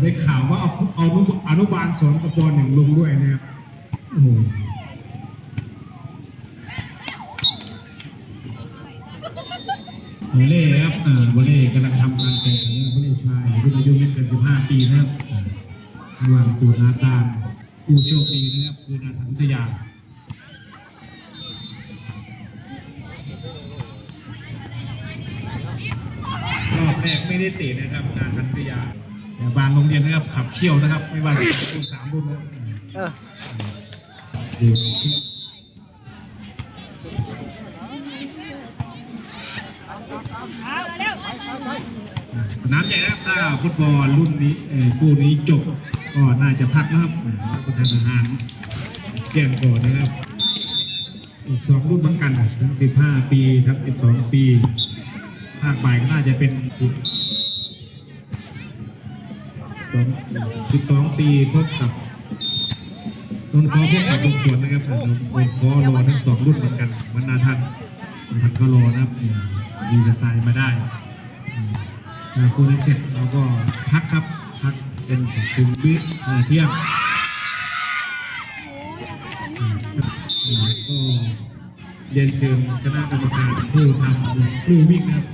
ได้ข่าวว่าเอาเอาอนุอนุบาลสอนกับปหนึ่งลงด้วยนะครับโอ้โหวอลเล่ครับอ่าวอลเล่กำลังทำการแข่งขันวอลเล่ชายรุ่นอายุไม่เกิน15 ปีนะครับระหว่างจูนาตานผู้โชคดีนะครับคือนาทันวิทยา แรกไม่ได้ตะนะครับงานทันวิทยาแต่บางโรงเรียนนะครับขับเคี่ยวนะครับ ไม่ว่าจะเป็นรุ่นสามรุ่นนะดูสนามใหญ่นะครับถ้าฟุตบอลรุ่นนี้คู่นี้จบก็น่าจะพักนะครับประทานอาหารเที่ยงก่อนนะครับ อีกสองรุ่นเหมือนกัน ทั้ง 15 ปี ทั้ง 12 ปี ภาคบ่ายก็น่าจะเป็นสิบสิบสองปีพบกับนนท์คอพบกับลุงสวนนะครับนนท์คอรอทั้งสองรุ่นเหมือนกันวันนาทันนาทันก็รอนะครับอืมมีสไตล์มาได้อืมถ้าคู่นี้เสร็จเราก็พักครับพักเป็นถึงวิเอ่เที่ยงก็ เรียนเชิญคณะกรรมการผู้ทำผู้วิ่งนะครับ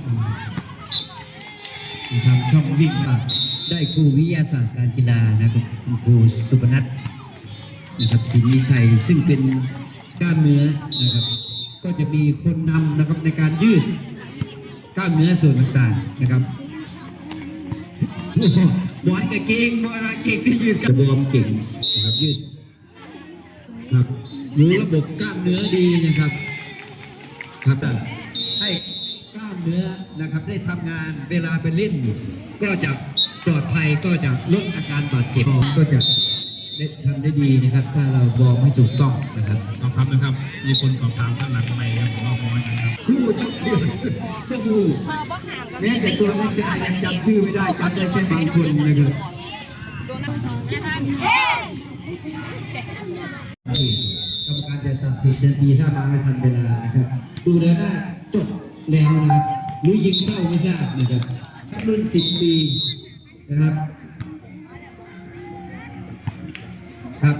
ทำช่องวิ่งนะครับได้ครูวิทยาศาสตร์การกีฬานะครับครูสุพนัทนะครับศรีวิชัยซึ่งเป็นกล้ามเนื้อนะครับ ก็จะมีคนนำนะครับในการยืดกล้ามเนื้อส่วนต่างๆนะครับโอ้โหบอลกับเก่งบอลกับเก่งก็ยืดกับวอร์มเก่งนะครับยืดครับรู้ระบบกล้ามเนื้อดีนะครับ ครับให้กล้ามเนื้อนะครับได้ทำงานเวลาไปเล่น ก็จะปลอดภัยก็จะลดอาการบาดเจ็บก็จะได้ทำได้ดีนะครับ ถ้าเราบอกไม่ถูกต้องนะครับลองทำนะครับ มีคนสอบถามข้างหลังทำไมครับผมว่าพอกันครับครูจะเพื่อนก็ครูแม้แต่ตัวนักกีฬายังจำชื่อไม่ได้จำได้แค่บางคนนะครับ ที่กรรมการจะตัดสินทันทีถ้ามาไม่ทันเวลานะครับดูแล้วน่าจบแล้วนะครับหรือยิงเข้าไม่ทราบนะครับถ้ารุ่นสิบปีนะครับครับ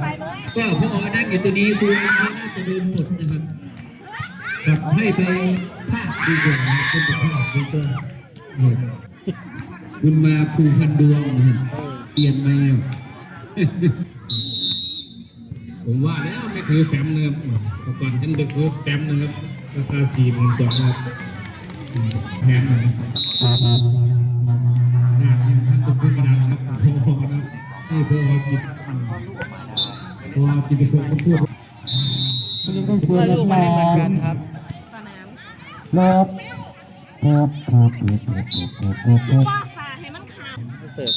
ก็พอนั่งอยู่ตัวนี้ครูน่าจะโดนหมดนะครับครับให้ไปภาคดีกว่านะเป็นภาคดีกว่าคุณมาคูพันดวงนะเปลี่ยนมาผมว่าแล้ว คือแฟ้มนะครับอุปกรณ์ท่านเด็กถือแฟ้มนะครับราคาสี่หมื่นสองครับแพมนะครับหน้าท่านก็ซื้อกระดาษครับโทรนะครับให้พอกินพอกินไปคนพูดสรุปมันไม่เหมือนกันครับนบครับครับครับครับครับครับครับเสิร์ฟ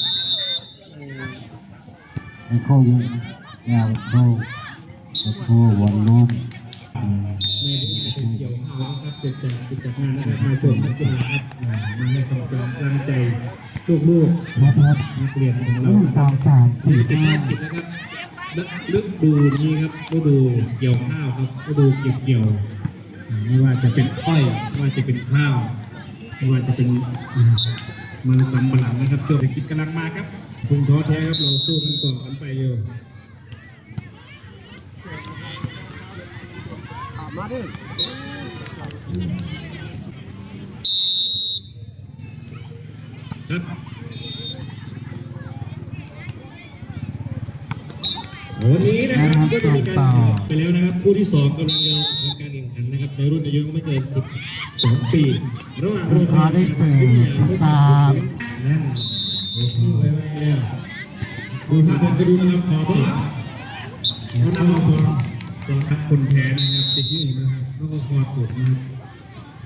มีข้อเยอะยาวเข้า โควอลลุ่มไม่ได้มาถึงเกี่ยวข้าวนะครับเจ็ดจากกิจงานนะครับมาชมนักกีฬาครับมาให้กำลังใจลูกๆครับครับนักเรียนของหเรานึ่งสองสามสี่ห้านนะครับฤดูนี้ครับฤดูเกี่ยวข้าวครับฤดูเก็บเกี่ยวอ่าไม่ว่าจะเป็นอ้อยไม่ว่าจะเป็นข้าวไม่ว่าจะเป็นอ่ามันสำปะหลังนะครับช่วงเศรษฐกิจกำลังมาครับคุณท้อแท้ครับเราสู้กันต่อกันไปอยู่ ครับวันนี้นะครับก็จะมีการแข่งไปแล้วนะครับคู่ที่สองกำลังจะทำการแข่งขันนะครับในรุ่นอายุไม่เกิน12ปีระหว่างลูกค้าได้เสิร์ฟสิบสามนั่นโอ้โหไว้ไว้แล้วดูภาพผมจะดูนะครับขอสอบเขานำมาสอนสอนครับคนแพ้นะครับจะยื่นะครับแล้วก็คอตกนะครับ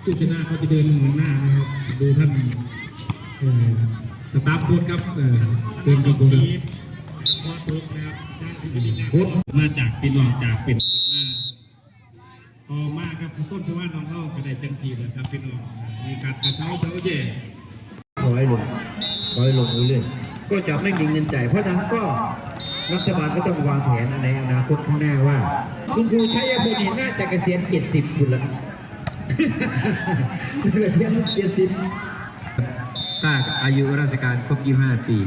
ผู้ชนะเขาจะเดินเหมือนหน้านะครับดูท่านเออสตาฟโค้ชครับเออเดินกับผมคอตกนะครับโค้ชมาจากปีนองจากเป็นมาพอมากครับส้นเที่ว่าน้องเล่ากระไดเต็มทีเลยครับพี่น้องมีการกระเช้าเช้าเย่ร้อยลงร้อยลงเรื่อยๆก็จะไม่มีเงินจ่ายเพราะนั้นก็ รัฐบาลก็ต้องวางแผนในอนาคตข้างหน้าว่า คุณครูชัยพลเนี่ยน่าจะเกษียณ70คุณละเกษียณ70ถ้าอายุราชการครบ25ปี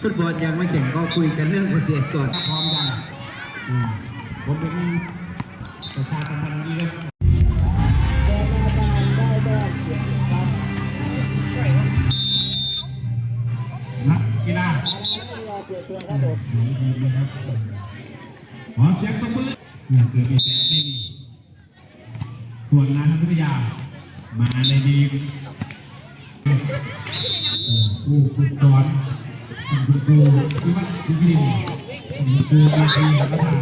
ฟุตบอลยังไม่แข่งก็คุยกันเรื่องเกษตรก่อนพร้อมยังอืมผมเป็นประชาสัมพันธ์ดีครับ ขอเสียงตบมือเกิดมีแสงไม่มีส่วนนันวิทยา มาในดีผู้ฝึกสอนคุณครูที่วัดที่ดินคุณครูคุณครูรัฐา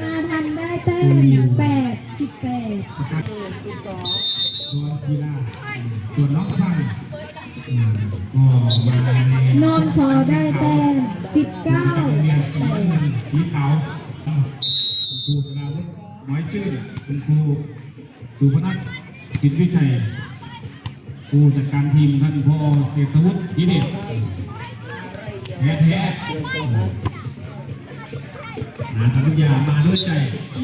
นาทันได้แต้มแปดสิบแปดส่วนกีฬาส่วนน้องฟังอืมก็มาในอนคอได้แต้มสิบเก้าโรงเรียนแปสีดน้ำเงินสีขาวคุณครูสราวุฒิน้อยชื่อคุณครูสุพนัทสิทธิวิชัยครูจัดการทีมท่านพ่อเศรษฐวุฒิทีเด็ดแท้แท้นาทวิทยามาด้วยใจ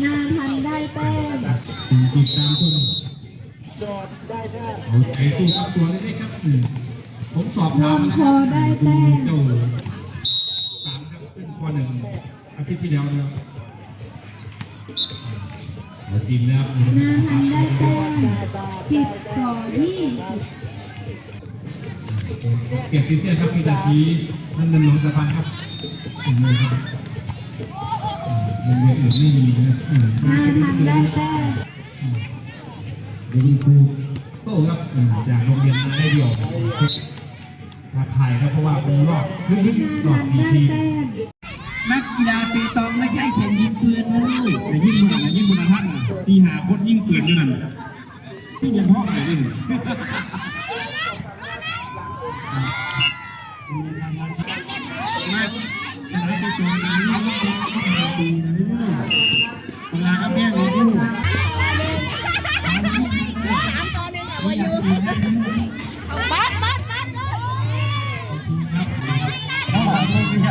นาทันได้แต้มคุณติดตามคุณเอาใจสู้กับตัวเล็กๆครับ ผมสอบนถาอมนนะคคอรับได้แต้มเจ้าสามครับเป็นข้อหนึ่งอาทิตย์ที่แล้วนะครับเอาจริงแล้วนาทันได้แต้มสิบต่อยี่สิบเกียรติเสียครับพี่ตาชีท่านนันน้องสะพานครับอืมครับอืมโรงเรียนอื่นไม่มีนะอืมนาทันได้แต้มเดี๋ยวคุณครูโต้ครับอืมจากโรงเรียนมาได้เดียวมาถ่ายครับ เพราะว่าเป็นรอบลึกนาๆรอบดีทีนักกีฬาปีตองไม่ใช่แข่งยิงปืนนะลูกแต่ยิงมือนะยิงมือท่านสีหาคนยิงเปืนด้วยนั่นยิ่งยังห้อะไหน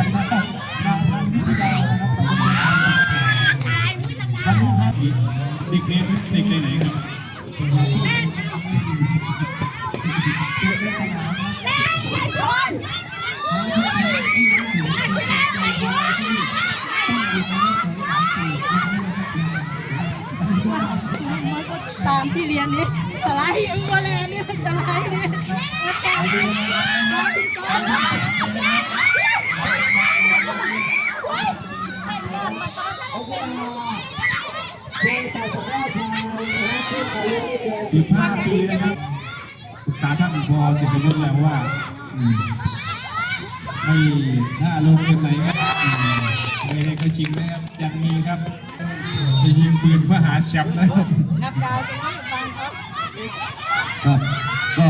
เรียนนะครับการทำวิทยานครับเด็กเรียนเด็กไหนครับตามที่เรียนนี้สไลด์ยังก็เลยนี่มันสไลด์นี่ อีกห้าปีนะครับศึกษาท่านพอสิบยุทธ์แล้วว่าอืมไม่ถ้าลงเป็นไหนครับอืมไม่ได้ก็จริงนะครับยังมีครับจะยิงปืนเพื่อหาแชมป์นะครับนับดาวเป็นนักบอลครับก็ก็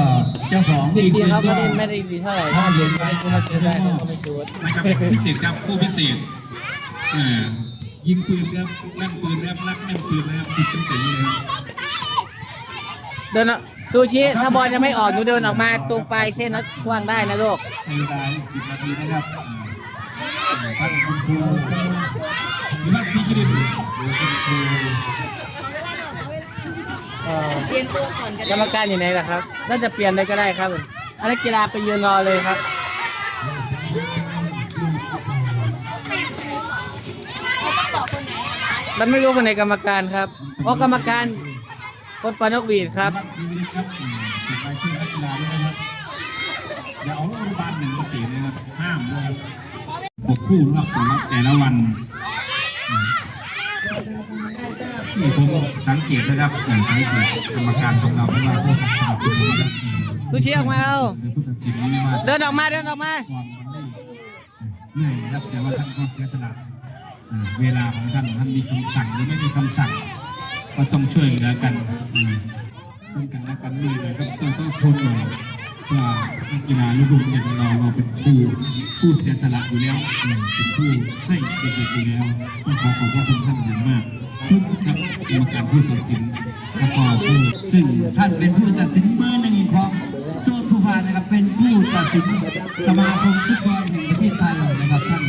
เจ้าของจริงๆครับก็ไม่ได้ไม่ได้ดีเท่าไหร่ถ้าเรียนไปถ้าเสียได้ก็ไม่ชูดนะครับพิเศษครับผู้พิเศษอ่ายิงปืนครับแม่นปืนครับรักแม่นปืนนะครับติดตั้งแต่นี้นะครับ เดินอะดูชี้ถ้าบอลยังไม่ออกหนูเดินออกมาตรงปลายเส้นนั้นกว้างได้นะลูกในเวลาอีกสิบนาทีนะครับอ่าท่านคุณครูหรือว่าพี่กิรินหรือคุณครูเอ่อเรียนตัวก่อนกันกรรมการอยู่ไหนล่ะครับ น่าจะเปลี่ยนเลยก็ได้ครับอันนักกีฬาไปยืนรอเลยครับมันไม่รู้คนไหนกรรมการครับเพราะกรรมการ คนปานกหวีดครับพี่วิริครับอืมติดรายชื่อนักกีฬาด้วยนะครับอย่าเอาโรงพยาบาลหนึ่งมาเสียนะครับห้ามด้วยครับบวกคู่นะครับสำหรับแต่ละวันอืมนี่ผมสังเกตนะครับอย่างสังเกตกรรมการของเราของเราผู้สนับสนุนนะครับอืมดูชี้ออกมาเอาหรือผู้ตัดสินนี่ว่าเดินออกมาเดินออกมาความมันได้เหนื่อยนะครับแต่ว่าท่านก็เสียสละอืมเวลาของท่านท่านมีคำสั่งหรือไม่มีคำสั่ง ก็ต้องช่วยเหลือกันช่วยกันและกันนี่เลยก็ต้องต้องทนหน่อยว่านักกีฬาลูกๆอย่างเราเราเป็นผู้ผู้เสียสละอยู่แล้วเป็นผู้ให้เด็กๆอยู่แล้วต้องขอขอบพระคุณท่านอย่างมากทุกครับกรรมการผู้ตัดสินแล้วก็ผู้ซึ่งท่านเป็นผู้ตัดสินเบอร์หนึ่งของโซนผู้พานนะครับเป็นผู้ตัดสินสมาคมฟุตบอลแห่งประเทศไทยนะครับท่าน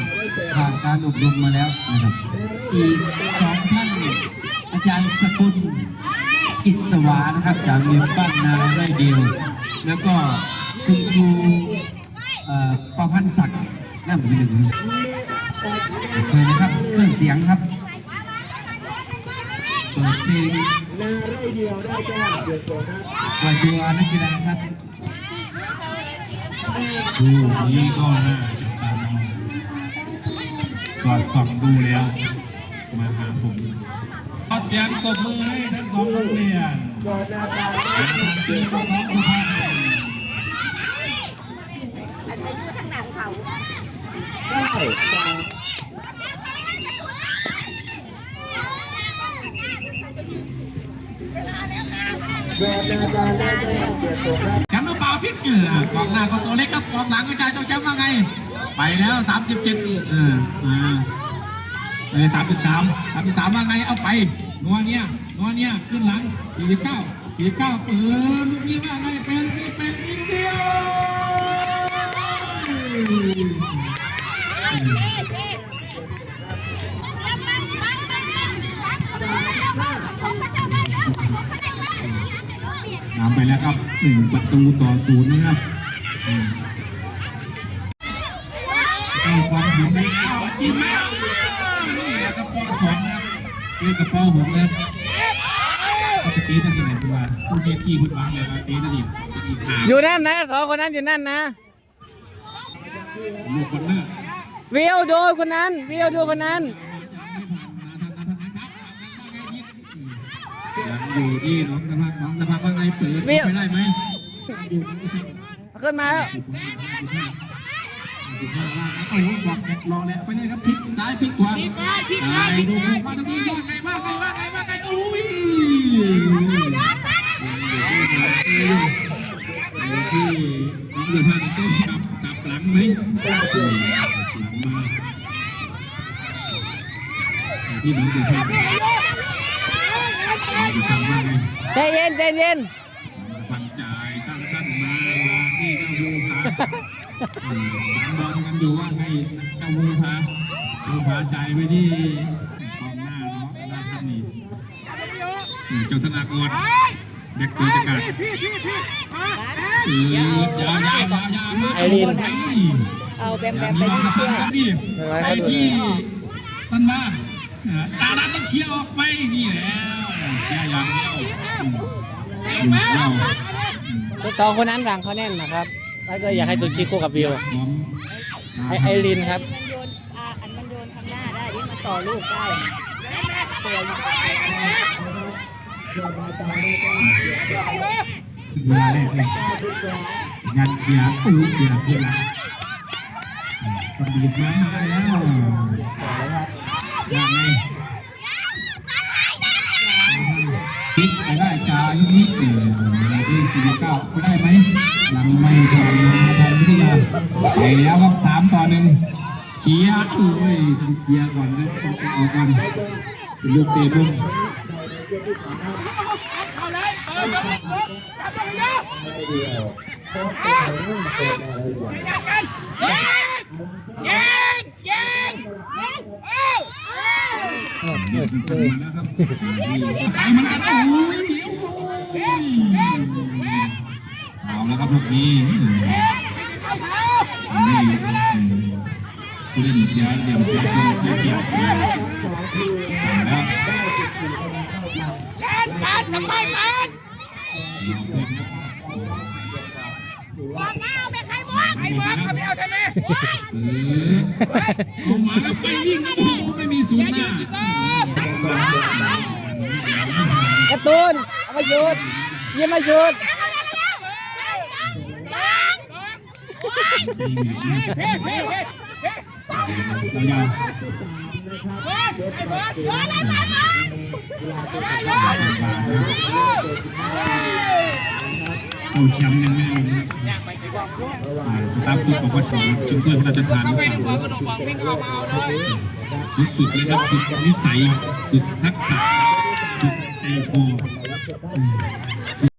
ผ่านการอบรมมาแล้วนะครับอีกสองท่านอาจารย์ส วานะครับจากเรียนบ้านนาไร่เดียว แล้วก็คคือครูประพันธ์ศักดิ์น้าหมู่หนึ่งเชิญนะครับเครื่องเสียงครับเปิดเพลงนาไรเปิดตัวนักกีฬาครับคู่นี้ก็น่าจับตามองสอดส่องดูแล้ว มาหาผมขอเสียงตบมือให้ทั้งสองโรงเรียน แชมป์หรือเปล่าพิกเหงื่อกองหน้าก็ตัวเล็กครับกองหลังกระจายเจ้าแชมป์ว่าไง ไปแล้วสามสิบเจ็ดเอออ่าไปสามสิบสามสามสิบสามว่าไงเอาไป นัวเนี่ยนัวเนี่ยขึ้นหลังสี่สิบเก้าสี่สิบเก้าเปิดลูกนี้ว่าไงเป็นเป็นนิดเดียวนำไปแล้วครับหนึ่งประตูต่อศูนย์นะครับอืมเอาความถึงไม่เอาจริงไหมนี่แหละครับปอสองนะครับ เจอกับปอหกนะครับเขาจะตีตั้งแต่ไหนตัวผู้เทียที่คุณบังเลยนะตีนั่นเองตีขาอยู่นั่นนะสองคนนั้นอยู่นั่นนะลูกคนเนอร์วิวดูคนนั้นวิวดูคนนั้นยังอยู่ที่น้องนภัสน้องนภัสว่าไงเปิดไปได้ไหมขึ้นมาแล้ว โอ้โหบอกรอแล้วไปเลยครับพลิกซ้ายพลิกขวาพลิกซ้ายพลิกขวาพลิกขวามาตรงนี้ว่าไงว่าไงว่าไงว่าไงอุ้ยอยู่ที่น้องอยู่ทางต้นกลับกลับหลังไหมกลับหลังมาที่น้องอยู่ทางอยู่ทางว่าไงใจเย็นใจเย็นปันจ่ายสั้นๆมามาที่เจ้าบูพา ดูว่าให้เจ้าบูพาบูพาใจ่ายไปที่กองหน้าเนาะหนะครับนี่อืมเจ้าสนากรเด็กตัวจักรเออยาวยาวยาวยาวมาไอรีนไปเอาแบมแบมไปมีมาเชื่อครับนี่ไปที่ตันมาตาลันต้องเคลียร์ออกไปนี่แหละยาวอืมอยู่แล้วสองคนนั้นหลังเขาแน่นนะครับแล้วก็อยากให้ซูชิคู่กับวิว ไอไอรินครับ มันโยนอ่าอันมันโยนข้างหน้าได้ที่มันต่อลูกได้ตัวอยู่เวลาแรกเลยยันเสียอู้เสียเสียละคนบีบมาแล้วยังไงคิดไปได้จาลูกนี้เออที่สี่เก้าไปได้ไหมยังไม่ทันทั นวิทยาไปแล้วครับสามต่อหนึ่งเคียร์เอ้ยเคียร์ก่อนนะต้องเอาก่อนลูกเตะบุ้มเดี๋ยวสิจะมาแล้วครับตายมันกันโอ้ยโอ้ยเอาแล้วครับลูกนี้ นี่ผู้เล่นเสียเหลี่ยมเสียทรงเสียเกียรติแล้วบอกน้าเอาไปใครบ้างไปบอกครับไม่เอาทำไมเออเอามาแล้วไปวิ่งโอ้โหไม่มีศูนย์หน้ากร์ตูนเอามาชุดยิ้มมาชุดว เอาแชมป์ยังไม่ลงสตาฟคุกบอกว่าสองชิงถ้วยพระราชทานสุดๆเลยครับสุดนิสัยสุดทักษะสุดใจคอ